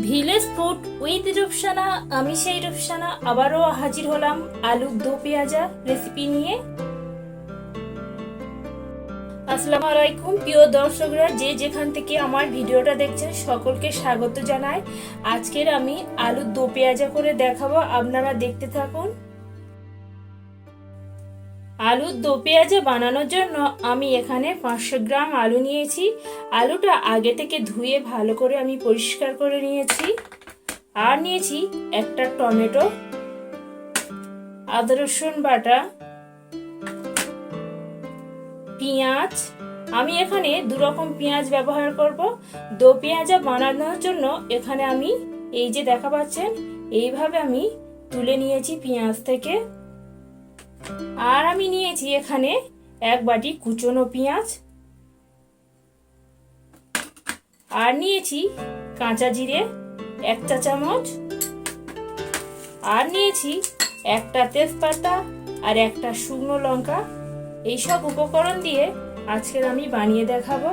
Village food with Rupsana, আমি সেই রূপসানা আবারও হাজির হলাম আলু দো পেঁয়াজা রেসিপি নিয়ে। আসসালামু আলাইকুম। প্রিয় দর্শকরা, যে যেখান থেকে আমার ভিডিওটা দেখছেন, সকলকে স্বাগত জানাই। আজকের আমি আলু দো পেঁয়াজা করে দেখাবো। আপনারা দেখতে থাকুন। আলুর দো পেঁয়াজা বানানোর জন্য আমি এখানে পাঁচশো গ্রাম আলু নিয়েছি। আলুটা আগে থেকে ধুয়ে ভালো করে আমি পরিষ্কার করে নিয়েছি। আর নিয়েছি একটা টমেটো, আদা রসুন বাটা, পেঁয়াজ। আমি এখানে দু রকম পেঁয়াজ ব্যবহার করব। দো পেঁয়াজা বানানোর জন্য এখানে আমি এই যে দেখা পাচ্ছেন, এইভাবে আমি তুলে নিয়েছি পেঁয়াজ থেকে। আর আমি নিয়েছি এখানে এক বাটি কুচনো পেঁয়াজ। আর নিয়েছি কাঁচা জিরে এক চা চামচ। আর নিয়েছি একটা তেজপাতা আর একটা শুকনো লঙ্কা। এইসব উপকরণ দিয়ে আজকের আমি বানিয়ে দেখাবো।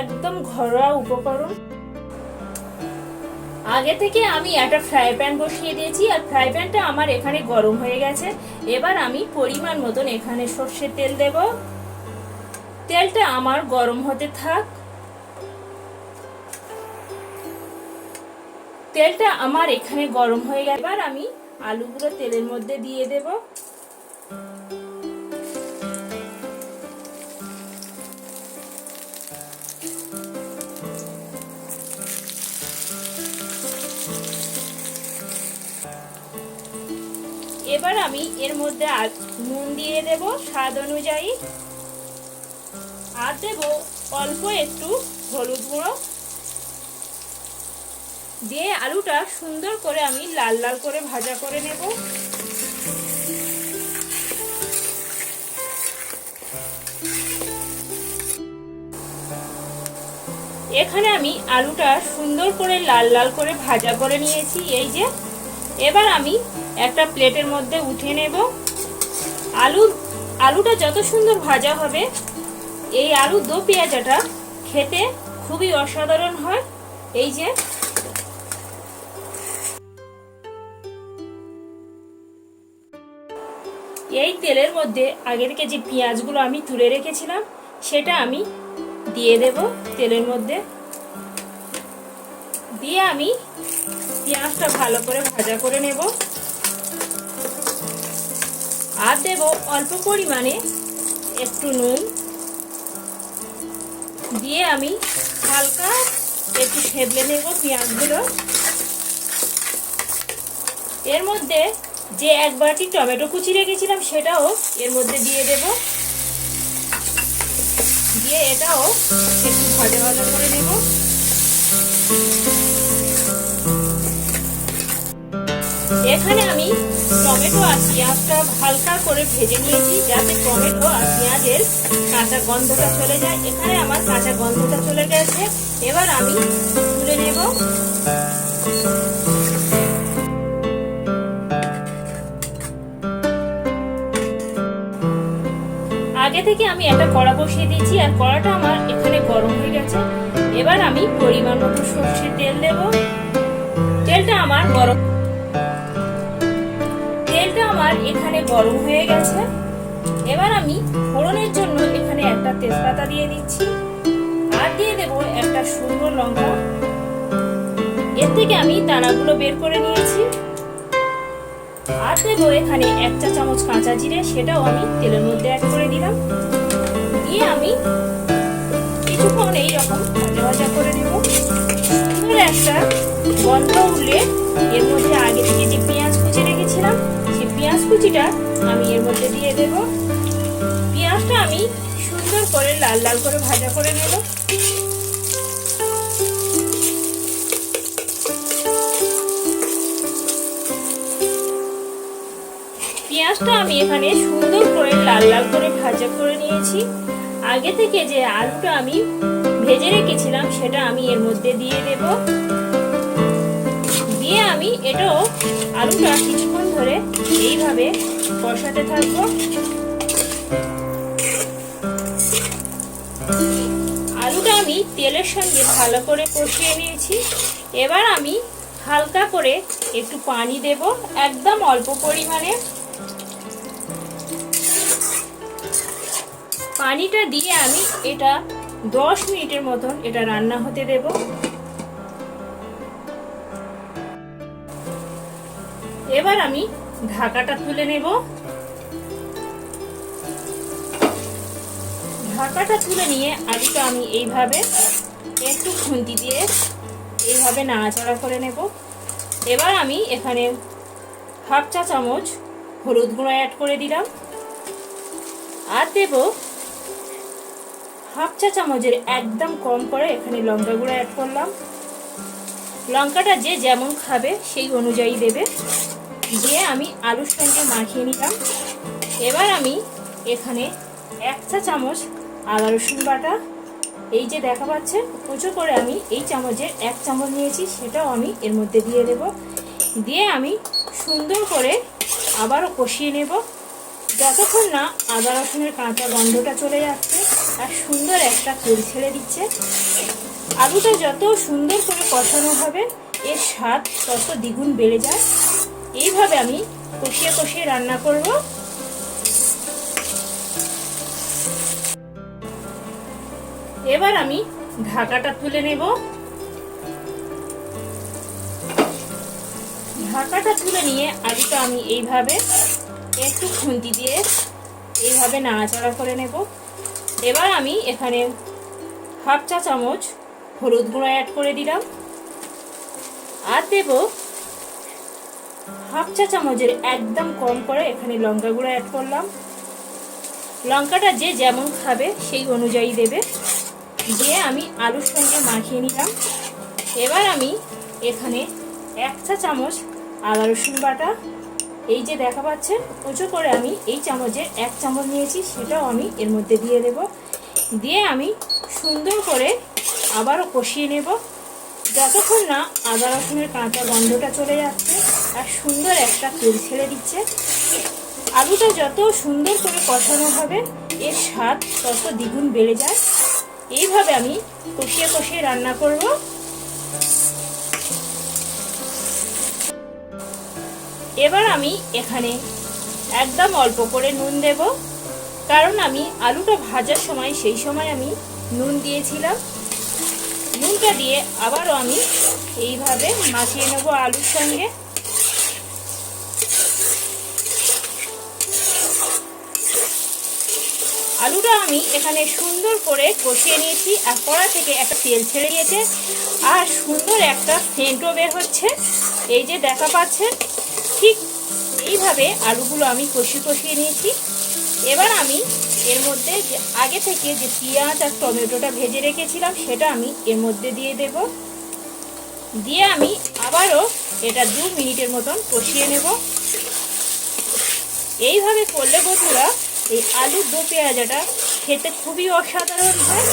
একদম ঘরোয়া উপকরণ। আগে থেকে আমি একটা ফ্রাই প্যান বসিয়ে দিয়েছি আর ফ্রাই প্যানটা আমার এখানে গরম হয়ে গেছে। এবার আমি পরিমাণ মতন এখানে সর্ষের তেল দেব। তেলটা আমার গরম হতে থাক। তেলটা আমার এখানে গরম হয়ে গেল এবার আমি আলুগুলো তেলের মধ্যে দিয়ে দেব। এবার আমি এর মধ্যে নুন দিয়ে দেব স্বাদ অনুযায়ী। আর দেব অল্প একটু হলুদ গুঁড়ো। দিয়ে আলুটা সুন্দর করে আমি লাল লাল করে ভাজা করে নেব। এখানে আমি আলুটা সুন্দর করে লাল লাল করে ভাজা করে নিয়েছি, এই যে। এবার আমি একটা প্লেটের মধ্যে উঠে নেব। আলু, আলুটা যত সুন্দর ভাজা হবে, এই আলু দো পেঁয়াজাটা খেতে খুবই অসাধারণ হয়। এই যে, এই তেলের মধ্যে আগে থেকে যে পেঁয়াজগুলো আমি তুলে রেখেছিলাম, সেটা আমি দিয়ে দেব তেলের মধ্যে। দিয়ে আমি পেঁয়াজটা ভালো করে ভাজা করে নেব। আর দেব অল্প পরিমাণে একটু নুন। দিয়ে আমি হালকা একটু সেবলে নেব পেঁয়াজগুলো। এর মধ্যে যে এক বাটি টমেটো কুচি রেখেছিলাম সেটাও এর মধ্যে দিয়ে দেব। দিয়ে এটাও একটু ভাজা ভাজা করে নেব। এখানে আমি টমেটো আর পেঁয়াজটা হালকা করে ভেজে নিয়েছি, যাতে টমেটো আর পেঁয়াজের কাঁচা গন্ধটা চলে যায়। এখানে আমার কাঁচা গন্ধটা চলে গেছে। এবার আমি তুলে নেব। আগে থেকে আমি একটা কড়া বসিয়ে দিয়েছি, আর কড়াটা আমার এখানে গরম হয়ে গেছে। এবার আমি পরিমাণ মতো সর্ষের তেল দেব। তেলটা আমার গরম আমার এখানে গরম হয়ে গেছে। এবার আমি ফোড়নের জন্য এখানে একটা তেজপাতা দিয়ে দিচ্ছি। আর দিয়ে দেব একটা শুকনো লঙ্কা। এর থেকে আমি দানাগুলো বের করে নিয়েছি। আর দেবো এখানে এক চা চামচ কাঁচা জিরে, সেটাও আমি তেলের মধ্যে অ্যাড করে দিলাম। দিয়ে আমি কিছুক্ষণ এইরকম ভাজা ভাজা করে নেব। একটা গন্ধ কুচিটা আমি এর মধ্যে দিয়ে দেব। পেঁয়াজটা আমি সুন্দর করে লাল লাল করে ভাজা করে নেব। পেঁয়াজটা আমি এখানে সুন্দর করে লাল লাল করে ভাজা করে নিয়েছি। আগে থেকে যে আলুটা আমি ভেজে রেখেছিলাম, সেটা আমি এর মধ্যে দিয়ে দেব। আমি এটাও আলুটা কিছুক্ষণ ধরে এইভাবে কষাতে থাকব। আলুটা আমি তেলের সঙ্গে ভালো করে কষিয়ে নিয়েছি। এবার আমি হালকা করে একটু পানি দেব, একদম অল্প পরিমাণে। পানিটা দিয়ে আমি এটা দশ মিনিটের মতন এটা রান্না হতে দেব। এবার আমি ঢাকাটা তুলে নেব। ঢাকাটা তুলে নিয়ে আলুটা আমি এইভাবে একটু খুন্তি দিয়ে এইভাবে নাড়াচাড়া করে নেব। এবার আমি এখানে হাফ চা চামচ হলুদ গুঁড়ো অ্যাড করে দিলাম। আর দেব হাফ চা চামচের একদম কম করে এখানে লঙ্কা গুঁড়ো অ্যাড করলাম। লঙ্কাটা যে যেমন খাবে সেই অনুযায়ী দেবে। দিয়ে আমি আলুর সঙ্গে মাখিয়ে নিলাম। এবার আমি এখানে এক চা চামচ আদা রসুন বাটা। এই যে দেখা পাচ্ছে উঁচু করে আমি এই চামচের এক চামচ নিয়েছি, সেটাও আমি এর মধ্যে দিয়ে দেব। দিয়ে আমি সুন্দর করে আবারও কষিয়ে নেব। যতক্ষণ না আদা রসুনের কাঁচা গন্ধটা চলে যাচ্ছে আর সুন্দর একটা তেল ছেড়ে দিচ্ছে। আলুটা যত সুন্দর করে কষানো হবে, এর স্বাদ তত দ্বিগুণ বেড়ে যায়। এইভাবে আমি কষিয়ে কষিয়ে রান্না করব। এবার আমি ঢাকাটা তুলে নেব। ঢাকাটা তুলে নিয়ে আলুটা আমি এইভাবে একটু খুন্তি দিয়ে এইভাবে নাড়াচাড়া করে নেব। এবার আমি এখানে হাফ চা চামচ হলুদ গুঁড়ো অ্যাড করে দিলাম। আর দেব হাফ চা চামচের একদম কম করে এখানে লঙ্কা গুঁড়ো অ্যাড করলাম। লঙ্কাটা যে যেমন খাবে সেই অনুযায়ী দেবে। দিয়ে আমি আলুর সঙ্গে মাখিয়ে নিলাম। এবার আমি এখানে এক চা চামচ আদা রসুন বাটা। এই যে দেখা পাচ্ছে, উঁচু করে আমি এই চামচের এক চামচ নিয়েছি, সেটাও আমি এর মধ্যে দিয়ে দেব। দিয়ে আমি সুন্দর করে আবারও কষিয়ে নেব। যতক্ষণ না আদা রসুনের কাঁচা গন্ধটা চলে যাচ্ছে আর সুন্দর একটা তেল ছেড়ে দিচ্ছে। আলুটা যত সুন্দর করে কষানো হবে, এর স্বাদ তত দ্বিগুণ বেড়ে যায়। এইভাবে আমি কষিয়ে কষিয়ে রান্না করব। এবার আমি এখানে একদম অল্প করে নুন দেব, কারণ আমি আলুটা ভাজার সময় সেই সময় আমি নুন দিয়েছিলাম। নুনটা দিয়ে আবারও আমি এইভাবে মাখিয়ে নেব আলুর সঙ্গে। আলুটা আমি এখানে সুন্দর করে কষিয়ে নিয়েছি আর কড়া থেকে একটা তেল ছেড়ে দিয়েছে। আর সুন্দর একটা সেন্টও বের হচ্ছে। এই যে দেখা পাচ্ছেন ঠিক এইভাবে আলুগুলো আমি কষিয়ে কষিয়ে নিয়েছি। এবার আমি এর মধ্যে যে আগে থেকে যে পেঁয়াজ আর টমেটোটা ভেজে রেখেছিলাম, সেটা আমি এর মধ্যে দিয়ে দেব। দিয়ে আমি আবারও এটা দু মিনিটের মতন কষিয়ে নেব। এইভাবে করলে বন্ধুরা এই আলু দো পেঁয়াজাটা খেতে খুবই অসাধারণ হয়।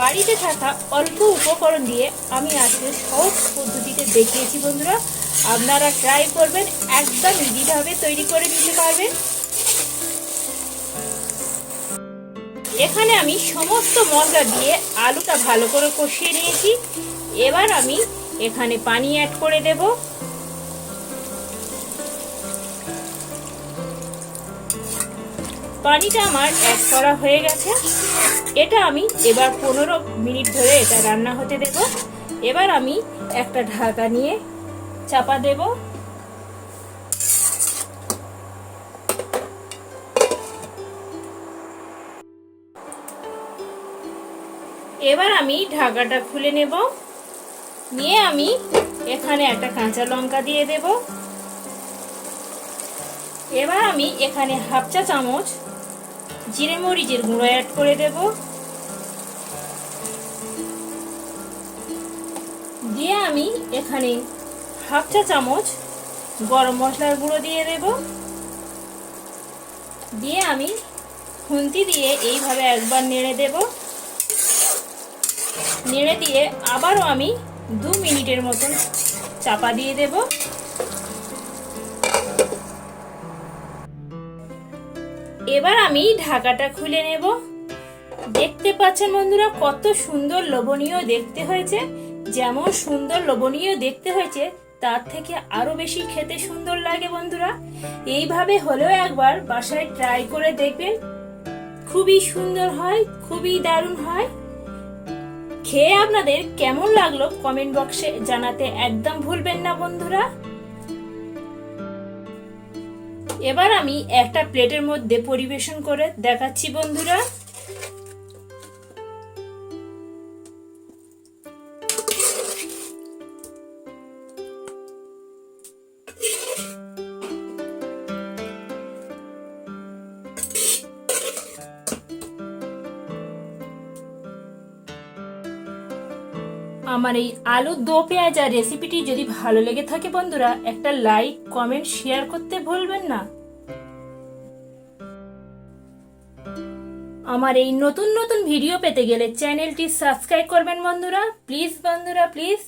বাড়িতে থাকা অল্প উপকরণ দিয়ে আমি আজকে সহজ পদ্ধতিতে দেখিয়েছি বন্ধুরা। আপনারা ট্রাই করবেন, একদম ইজিভাবে তৈরি করে নিতে পারবেন। এখানে আমি সমস্ত মশলা দিয়ে আলুটা ভালো করে কষিয়ে নিয়েছি। এবার আমি এখানে পানি অ্যাড করে দেব। পানিটা আমার অ্যাড করা হয়ে গেছে। এটা আমি এবার পনেরো মিনিট ধরে এটা রান্না হতে দেব। এবার আমি একটা ঢাকা নিয়ে চাপা দেব। এবার আমি ঢাকাটা খুলে নেব। নিয়ে আমি এখানে একটা কাঁচা লঙ্কা দিয়ে দেব। এবার আমি এখানে হাফ চা চামচ জিরে মরিচের গুঁড়ো অ্যাড করে দেব। দিয়ে আমি এখানে হাফ চা চামচ গরম মশলার গুঁড়ো দিয়ে দেব। দিয়ে আমি খুন্তি দিয়ে এইভাবে একবার নেড়ে দেব। নেড়ে দিয়ে আবারও আমি দু মিনিটের মতন চাপা দিয়ে দেব। এবার আমি ঢাকাটা খুলে নেব। দেখতে পাচ্ছেন বন্ধুরা, কত সুন্দর লোভনীয় দেখতে হয়েছে। যেমন সুন্দর লোভনীয় দেখতে হয়েছে, তার থেকে আরও বেশি খেতে সুন্দর লাগে বন্ধুরা। এইভাবে হলেও একবার বাসায় ট্রাই করে দেখবেন। খুবই সুন্দর হয়, খুবই দারুণ হয়। খেয়ে আপনাদের কেমন লাগল কমেন্ট বক্সে জানাতে একদম ভুলবেন না বন্ধুরা। এবার আমি একটা প্লেটের মধ্যে পরিবেশন করে দেখাচ্ছি বন্ধুরা। আমার এই আলু দো পেঁয়াজা রেসিপিটি যদি ভালো লেগে থাকে বন্ধুরা, একটা লাইক কমেন্ট শেয়ার করতে ভুলবেন না। আমার এই নতুন নতুন ভিডিও পেতে গেলে চ্যানেলটি সাবস্ক্রাইব করবেন বন্ধুরা। প্লিজ বন্ধুরা প্লিজ